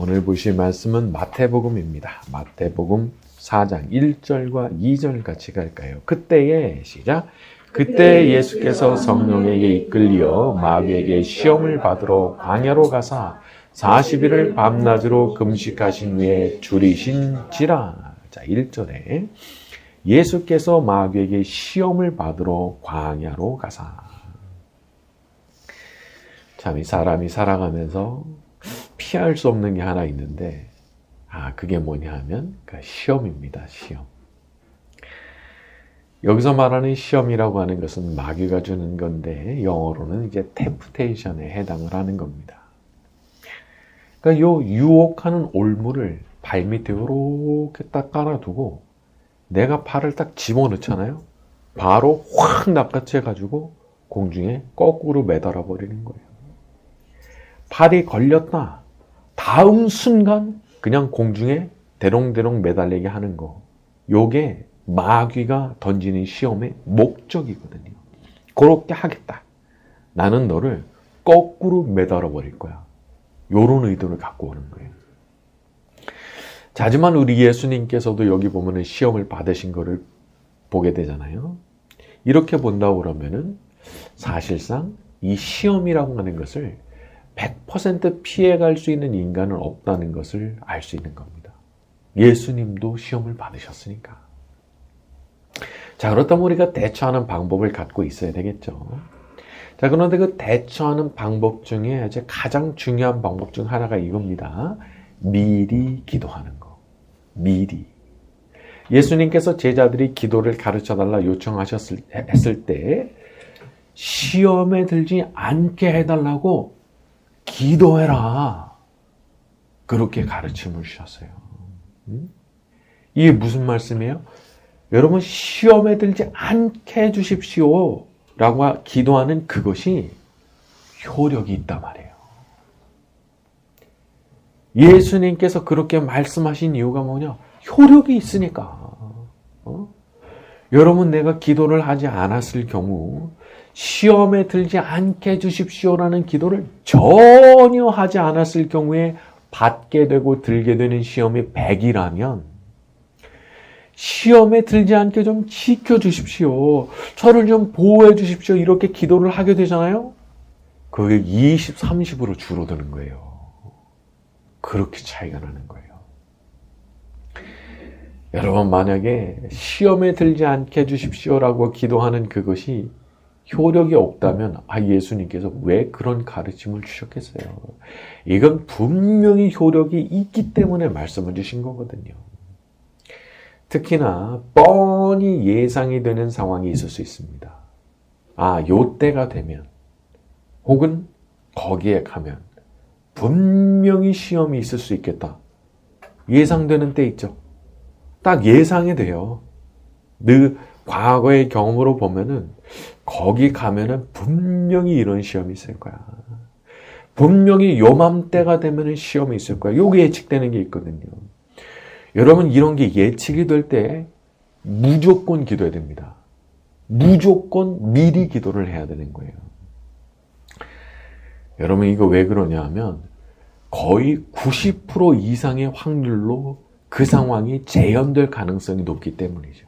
오늘 보실 말씀은 마태복음입니다. 마태복음 4장 1절과 2절 같이 갈까요? 그때에 시작. 그때 예수께서 성령에게 이끌려 마귀에게 시험을 받으러 광야로 가사 40일을 밤낮으로 금식하신 후에 줄이신지라. 자, 1절에 예수께서 마귀에게 시험을 받으러 광야로 가사. 참, 이 사람이 살아가면서 피할 수 없는 게 하나 있는데, 아, 그게 뭐냐 하면, 그 시험입니다, 시험. 여기서 말하는 시험이라고 하는 것은 마귀가 주는 건데, 영어로는 이제 템프테이션에 해당을 하는 겁니다. 그러니까 요 유혹하는 올무를 발 밑에 이렇게 딱 깔아두고, 내가 팔을 딱 집어넣잖아요? 바로 확 낚아채가지고 공중에 거꾸로 매달아 버리는 거예요. 팔이 걸렸다. 다음 순간 그냥 공중에 대롱대롱 매달리게 하는 거. 요게 마귀가 던지는 시험의 목적이거든요. 그렇게 하겠다. 나는 너를 거꾸로 매달아 버릴 거야. 요런 의도를 갖고 오는 거예요. 하지만 우리 예수님께서도 여기 보면은 시험을 받으신 거를 보게 되잖아요. 이렇게 본다고 그러면은 사실상 이 시험이라고 하는 것을 100% 피해갈 수 있는 인간은 없다는 것을 알 수 있는 겁니다. 예수님도 시험을 받으셨으니까. 자, 그렇다면 우리가 대처하는 방법을 갖고 있어야 되겠죠. 자, 그런데 그 대처하는 방법 중에 이제 가장 중요한 방법 중 하나가 이겁니다. 미리 기도하는 거. 미리. 예수님께서 제자들이 기도를 가르쳐 달라 요청하셨을 했을 때 시험에 들지 않게 해달라고 기도해라. 그렇게 가르침을 주셨어요. 음? 이게 무슨 말씀이에요? 여러분 시험에 들지 않게 해주십시오. 라고 기도하는 그것이 효력이 있단 말이에요. 예수님께서 그렇게 말씀하신 이유가 뭐냐? 효력이 있으니까. 어? 여러분 내가 기도를 하지 않았을 경우 시험에 들지 않게 해주십시오라는 기도를 전혀 하지 않았을 경우에 받게 되고 들게 되는 시험이 100이라면 시험에 들지 않게 좀 지켜 주십시오. 저를 좀 보호해 주십시오. 이렇게 기도를 하게 되잖아요. 그게 20, 30으로 줄어드는 거예요. 그렇게 차이가 나는 거예요. 여러분, 만약에 시험에 들지 않게 해 주십시오라고 기도하는 그것이 효력이 없다면, 아, 예수님께서 왜 그런 가르침을 주셨겠어요? 이건 분명히 효력이 있기 때문에 말씀을 주신 거거든요. 특히나 뻔히 예상이 되는 상황이 있을 수 있습니다. 아, 요 때가 되면, 혹은 거기에 가면, 분명히 시험이 있을 수 있겠다. 예상되는 때 있죠. 딱 예상이 돼요. 늘 과거의 경험으로 보면은 거기 가면은 분명히 이런 시험이 있을 거야. 분명히 요맘때가 되면은 시험이 있을 거야. 요게 예측되는 게 있거든요. 여러분 이런 게 예측이 될 때 무조건 기도해야 됩니다. 무조건 미리 기도를 해야 되는 거예요. 여러분 이거 왜 그러냐 하면 거의 90% 이상의 확률로 그 상황이 재현될 가능성이 높기 때문이죠.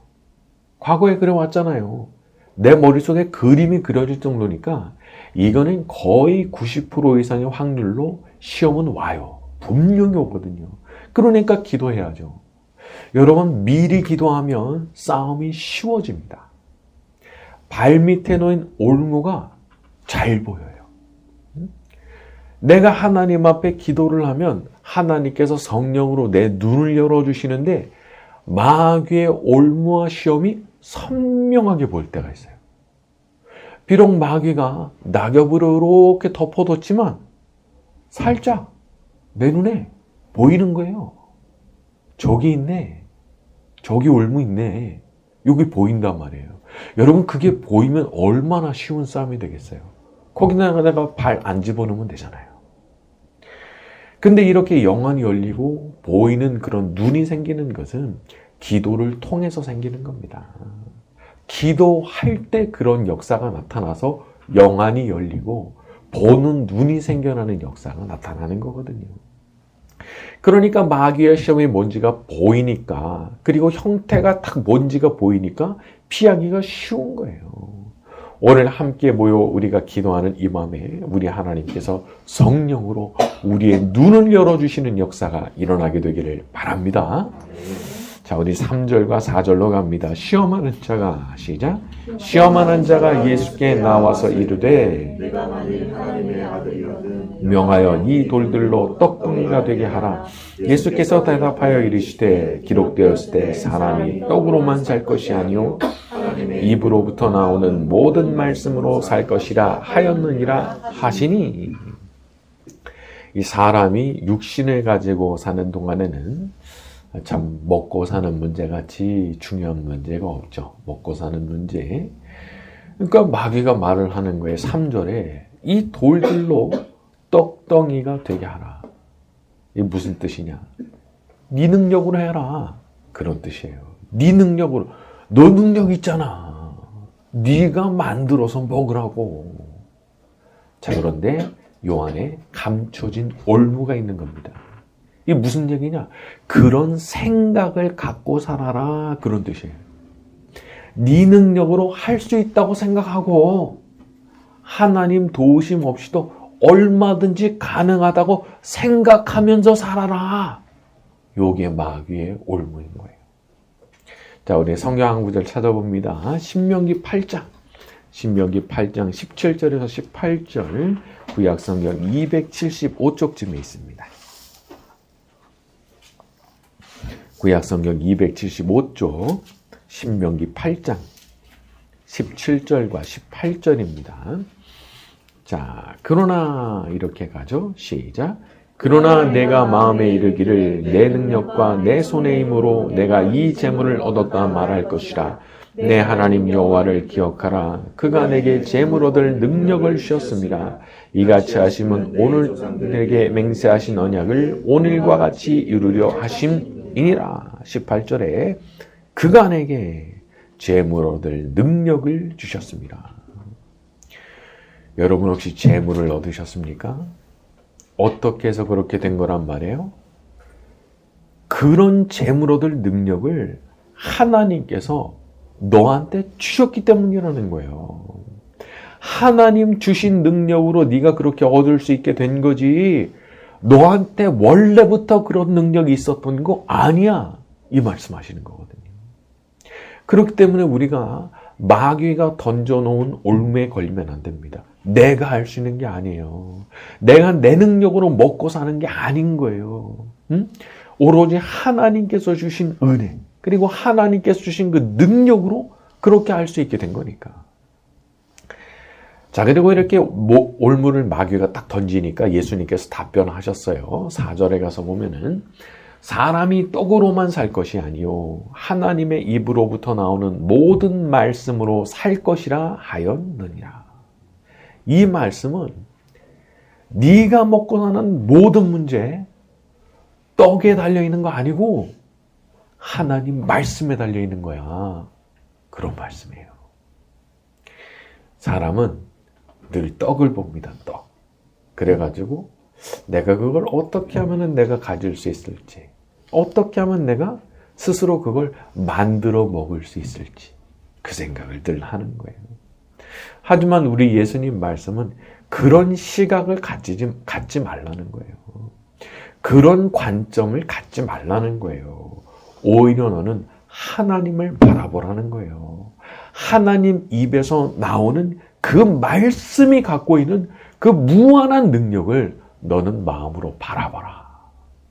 과거에 그래 왔잖아요. 내 머릿속에 그림이 그려질 정도니까 이거는 거의 90% 이상의 확률로 시험은 와요. 분명히 오거든요. 그러니까 기도해야죠. 여러분, 미리 기도하면 싸움이 쉬워집니다. 발 밑에 놓인 올무가 잘 보여요. 내가 하나님 앞에 기도를 하면 하나님께서 성령으로 내 눈을 열어주시는데 마귀의 올무와 시험이 선명하게 보일 때가 있어요. 비록 마귀가 낙엽으로 이렇게 덮어뒀지만 살짝 내 눈에 보이는 거예요. 저기 있네. 저기 올무 있네. 여기 보인단 말이에요. 여러분 그게 보이면 얼마나 쉬운 싸움이 되겠어요. 거기다가 발 안 집어넣으면 되잖아요. 근데 이렇게 영안이 열리고 보이는 그런 눈이 생기는 것은 기도를 통해서 생기는 겁니다. 기도할 때 그런 역사가 나타나서 영안이 열리고 보는 눈이 생겨나는 역사가 나타나는 거거든요. 그러니까 마귀의 시험이 뭔지가 보이니까 그리고 형태가 딱 뭔지가 보이니까 피하기가 쉬운 거예요. 오늘 함께 모여 우리가 기도하는 이 마음에 우리 하나님께서 성령으로 우리의 눈을 열어주시는 역사가 일어나게 되기를 바랍니다. 자, 우리 3절과 4절로 갑니다. 시험하는 자가 시작. 시험하는 자가 예수께 나와서 이르되 명하여 이 돌들로 떡덩이가 되게 하라. 예수께서 대답하여 이르시되 기록되었을 때 사람이 떡으로만 살 것이 아니요 입으로부터 나오는 모든 말씀으로 살 것이라 하였느니라 하시니 이 사람이 육신을 가지고 사는 동안에는 참 먹고 사는 문제 같이 중요한 문제가 없죠. 먹고 사는 문제. 그러니까 마귀가 말을 하는 거예요. 3절에 이 돌들로 떡덩이가 되게 하라. 이게 무슨 뜻이냐? 네 능력으로 해라. 그런 뜻이에요. 네 능력으로. 너 능력 있잖아. 네가 만들어서 먹으라고. 자, 그런데 요 안에 감춰진 올무가 있는 겁니다. 이게 무슨 얘기냐? 그런 생각을 갖고 살아라. 그런 뜻이에요. 네 능력으로 할 수 있다고 생각하고 하나님 도우심 없이도 얼마든지 가능하다고 생각하면서 살아라. 요게 마귀의 올무인 거예요. 자, 우리 성경 한 구절 찾아봅니다. 신명기 8장. 신명기 8장 17절에서 18절 구약 성경 275쪽쯤에 있습니다. 구약 성경 275쪽 신명기 8장 17절과 18절입니다. 자, 그러나 이렇게 가죠. 시작. 그러나 내가 마음에 이르기를 내 능력과 내 손의 힘으로 내가 이 재물을 얻었다 말할 것이라. 내 하나님 여호와를 기억하라. 그가 내게 재물 얻을 능력을 주셨습니다. 이같이 하심은 오늘 내게 맹세하신 언약을 오늘과 같이 이루려 하심 이니라. 18절에 그가 내게 재물 얻을 능력을 주셨습니다. 여러분 혹시 재물을 얻으셨습니까? 어떻게 해서 그렇게 된 거란 말이에요? 그런 재물 얻을 능력을 하나님께서 너한테 주셨기 때문이라는 거예요. 하나님 주신 능력으로 네가 그렇게 얻을 수 있게 된 거지. 너한테 원래부터 그런 능력이 있었던 거 아니야. 이 말씀하시는 거거든요. 그렇기 때문에 우리가 마귀가 던져놓은 올무에 걸리면 안 됩니다. 내가 할 수 있는 게 아니에요. 내가 내 능력으로 먹고 사는 게 아닌 거예요. 응? 오로지 하나님께서 주신 은혜, 그리고 하나님께서 주신 그 능력으로 그렇게 할 수 있게 된 거니까. 자, 그리고 이렇게 올무를 마귀가 딱 던지니까 예수님께서 답변하셨어요. 4절에 가서 보면은, 사람이 떡으로만 살 것이 아니요 하나님의 입으로부터 나오는 모든 말씀으로 살 것이라 하였느니라. 이 말씀은 네가 먹고 사는 모든 문제 떡에 달려 있는 거 아니고 하나님 말씀에 달려 있는 거야. 그런 말씀이에요. 사람은 늘 떡을 봅니다. 떡. 그래가지고 내가 그걸 어떻게 하면 내가 가질 수 있을지, 어떻게 하면 내가 스스로 그걸 만들어 먹을 수 있을지 그 생각을 늘 하는 거예요. 하지만 우리 예수님 말씀은 그런 시각을 갖지, 갖지 말라는 거예요. 그런 관점을 갖지 말라는 거예요. 오히려 너는 하나님을 바라보라는 거예요. 하나님 입에서 나오는 그 말씀이 갖고 있는 그 무한한 능력을 너는 마음으로 바라봐라.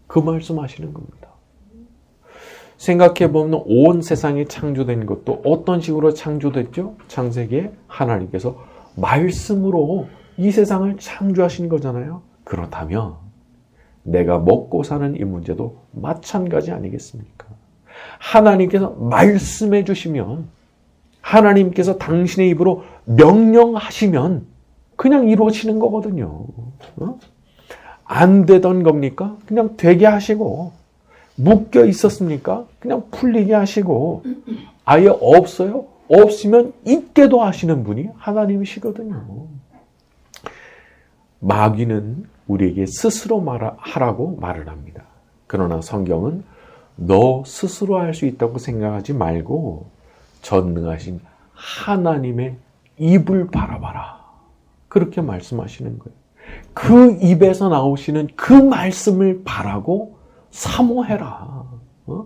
그 말씀 하시는 겁니다. 생각해 보면 온 세상이 창조된 것도 어떤 식으로 창조됐죠? 창세기에 하나님께서 말씀으로 이 세상을 창조하신 거잖아요. 그렇다면 내가 먹고 사는 이 문제도 마찬가지 아니겠습니까? 하나님께서 말씀해 주시면 하나님께서 당신의 입으로 명령하시면 그냥 이루어지는 거거든요. 어? 안 되던 겁니까? 그냥 되게 하시고 묶여 있었습니까? 그냥 풀리게 하시고 아예 없어요? 없으면 있게도 하시는 분이 하나님이시거든요. 마귀는 우리에게 스스로 말하라고 말을 합니다. 그러나 성경은 너 스스로 할 수 있다고 생각하지 말고 전능하신 하나님의 입을 바라봐라. 그렇게 말씀하시는 거예요. 그 입에서 나오시는 그 말씀을 바라고 사모해라. 어?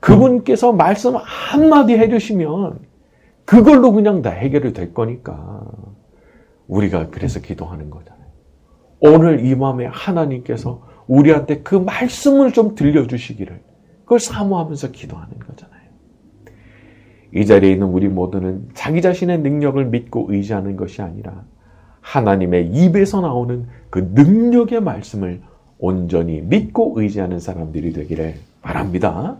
그분께서 말씀 한마디 해주시면 그걸로 그냥 다 해결이 될 거니까 우리가 그래서 기도하는 거잖아요. 오늘 이 밤에 하나님께서 우리한테 그 말씀을 좀 들려주시기를 그걸 사모하면서 기도하는 거잖아요. 이 자리에 있는 우리 모두는 자기 자신의 능력을 믿고 의지하는 것이 아니라 하나님의 입에서 나오는 그 능력의 말씀을 온전히 믿고 의지하는 사람들이 되기를 바랍니다.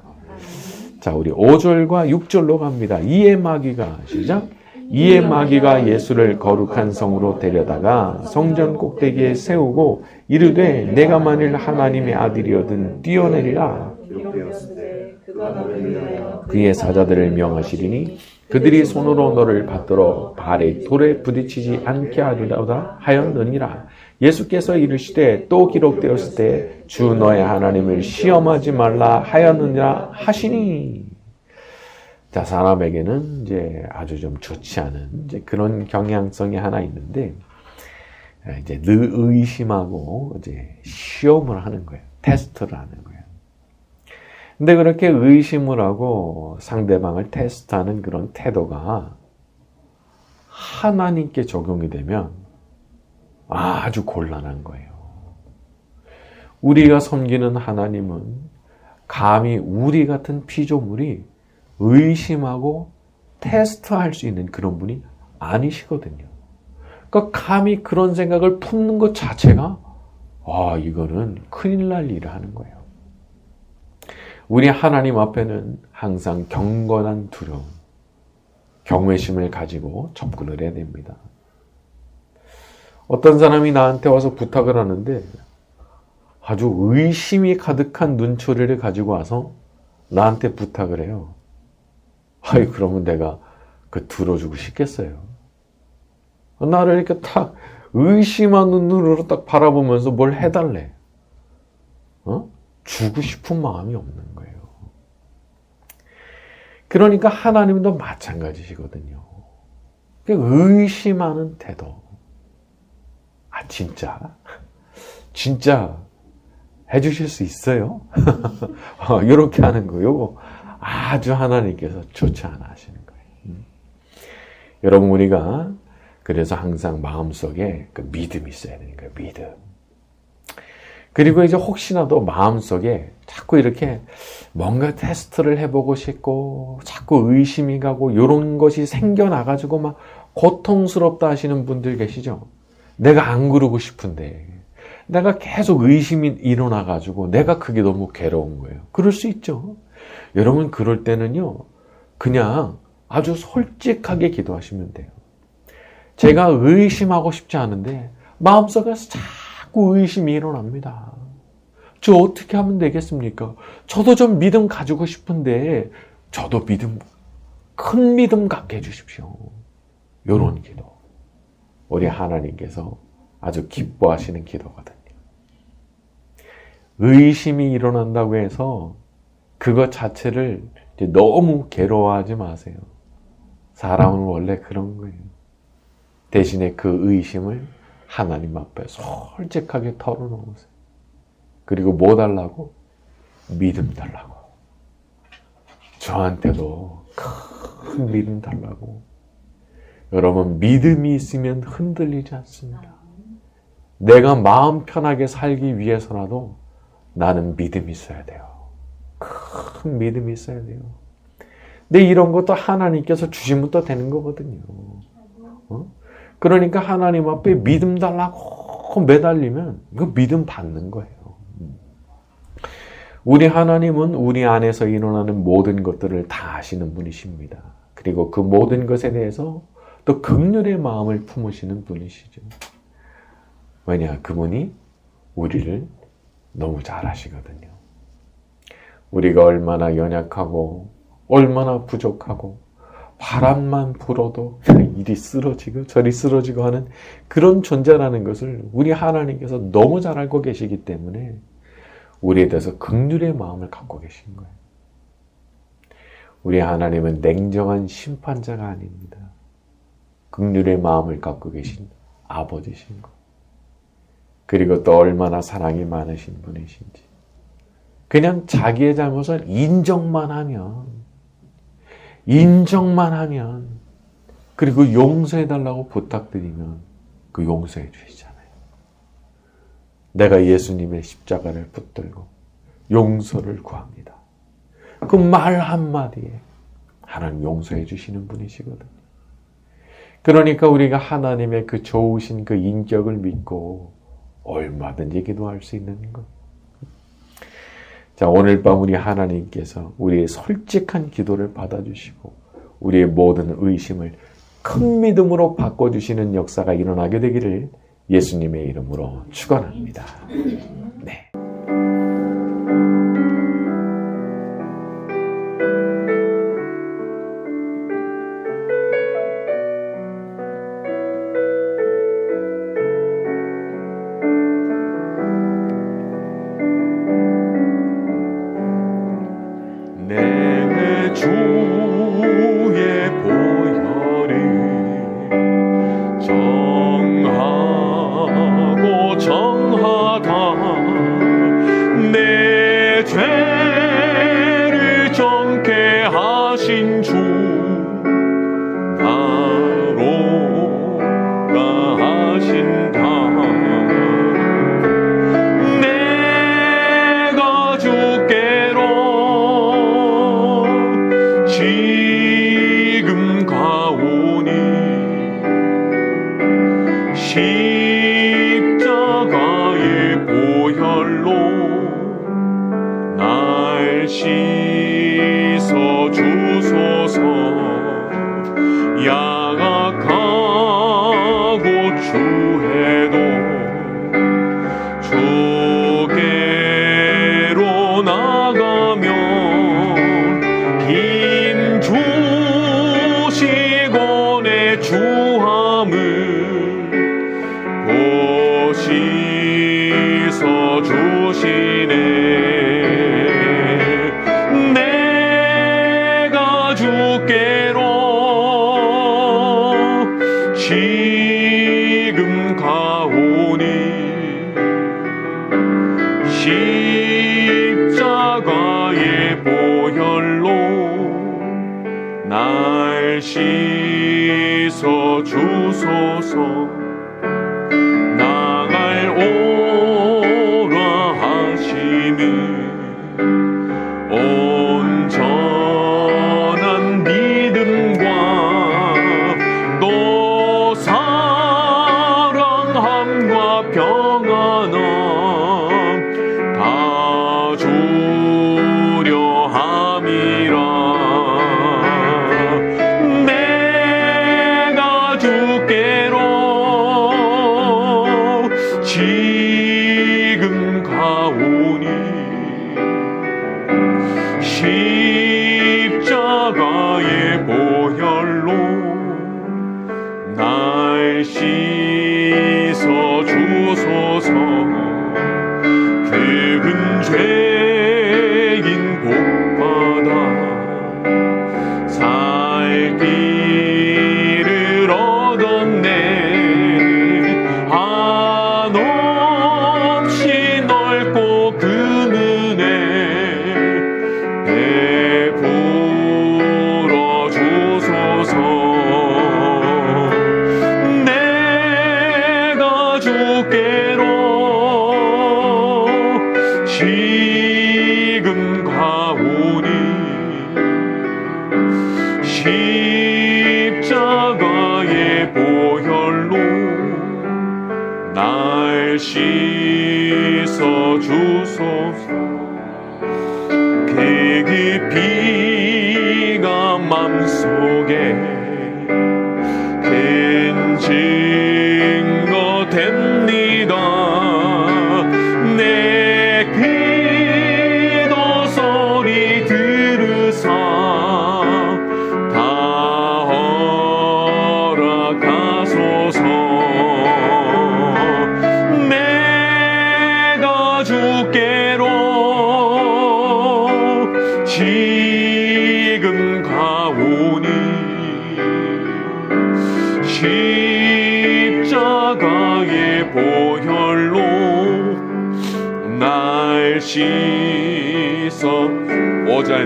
자, 우리 5절과 6절로 갑니다. 이에 마귀가 시작. 이에 마귀가 예수를 거룩한 성으로 데려다가 성전 꼭대기에 세우고 이르되 내가 만일 하나님의 아들이거든 뛰어내리라. 그의 사자들을 명하시리니 그들이 손으로 너를 받들어 발에 돌에 부딪히지 않게 하리라 하였느니라. 예수께서 이르시되 또 기록되었을 때 주 너의 하나님을 시험하지 말라 하였느니라 하시니. 자, 사람에게는 이제 아주 좀 좋지 않은 이제 그런 경향성이 하나 있는데 이제 늘 의심하고 이제 시험을 하는 거예요. 테스트를 하는 거예요. 근데 그렇게 의심을 하고 상대방을 테스트하는 그런 태도가 하나님께 적용이 되면 아주 곤란한 거예요. 우리가 섬기는 하나님은 감히 우리 같은 피조물이 의심하고 테스트할 수 있는 그런 분이 아니시거든요. 그러니까 감히 그런 생각을 품는 것 자체가 아, 이거는 큰일 날 일을 하는 거예요. 우리 하나님 앞에는 항상 경건한 두려움, 경외심을 가지고 접근을 해야 됩니다. 어떤 사람이 나한테 와서 부탁을 하는데 아주 의심이 가득한 눈초리를 가지고 와서 나한테 부탁을 해요. 아이, 그러면 내가 그 들어주고 싶겠어요. 나를 이렇게 딱 의심한 눈으로 딱 바라보면서 뭘 해달래. 어? 주고 싶은 마음이 없는 거예요. 그러니까 하나님도 마찬가지시거든요. 의심하는 태도. 아, 진짜? 진짜 해주실 수 있어요? 이렇게 하는 거, 요거 아주 하나님께서 좋지 않아 하시는 거예요. 음. 여러분, 우리가 그래서 항상 마음속에 그 믿음이 있어야 되는 거예요, 믿음. 그리고 이제 혹시나도 마음속에 자꾸 이렇게 뭔가 테스트를 해보고 싶고 자꾸 의심이 가고 이런 것이 생겨나가지고 막 고통스럽다 하시는 분들 계시죠? 내가 안 그러고 싶은데 내가 계속 의심이 일어나가지고 내가 그게 너무 괴로운 거예요. 그럴 수 있죠. 여러분 그럴 때는요. 그냥 아주 솔직하게 기도하시면 돼요. 제가 의심하고 싶지 않은데 마음속에서 자 꾸 의심이 일어납니다. 저 어떻게 하면 되겠습니까? 저도 좀 믿음 가지고 싶은데 저도 믿음 큰 믿음 갖게 해주십시오. 요런 기도. 우리 하나님께서 아주 기뻐하시는 기도거든요. 의심이 일어난다고 해서 그것 자체를 너무 괴로워하지 마세요. 사람은 원래 그런 거예요. 대신에 그 의심을 하나님 앞에 솔직하게 털어놓으세요. 그리고 뭐 달라고? 믿음 달라고. 저한테도 큰 믿음 달라고. 여러분, 믿음이 있으면 흔들리지 않습니다. 내가 마음 편하게 살기 위해서라도 나는 믿음이 있어야 돼요. 큰 믿음이 있어야 돼요. 근데 이런 것도 하나님께서 주시면 또 되는 거거든요. 어? 그러니까 하나님 앞에 믿음 달라고 매달리면 그 믿음 받는 거예요. 우리 하나님은 우리 안에서 일어나는 모든 것들을 다 아시는 분이십니다. 그리고 그 모든 것에 대해서 또 극률의 마음을 품으시는 분이시죠. 왜냐, 그분이 우리를 너무 잘 아시거든요. 우리가 얼마나 연약하고, 얼마나 부족하고, 바람만 불어도 이리 쓰러지고 저리 쓰러지고 하는 그런 존재라는 것을 우리 하나님께서 너무 잘 알고 계시기 때문에 우리에 대해서 극률의 마음을 갖고 계신 거예요. 우리 하나님은 냉정한 심판자가 아닙니다. 극률의 마음을 갖고 계신 아버지신 거. 그리고 또 얼마나 사랑이 많으신 분이신지. 그냥 자기의 잘못을 인정만 하면, 인정만 하면, 그리고 용서해달라고 부탁드리면 그 용서해 주시잖아요. 내가 예수님의 십자가를 붙들고 용서를 구합니다. 그 말 한마디에 하나님 용서해 주시는 분이시거든요. 그러니까 우리가 하나님의 그 좋으신 그 인격을 믿고 얼마든지 기도할 수 있는 것. 자, 오늘 밤 우리 하나님께서 우리의 솔직한 기도를 받아주시고 우리의 모든 의심을 큰 믿음으로 바꿔주시는 역사가 일어나게 되기를 예수님의 이름으로 축원합니다. 내 날 씻어 주소서. 나갈 오 가오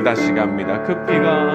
다시 갑니다. 그 피가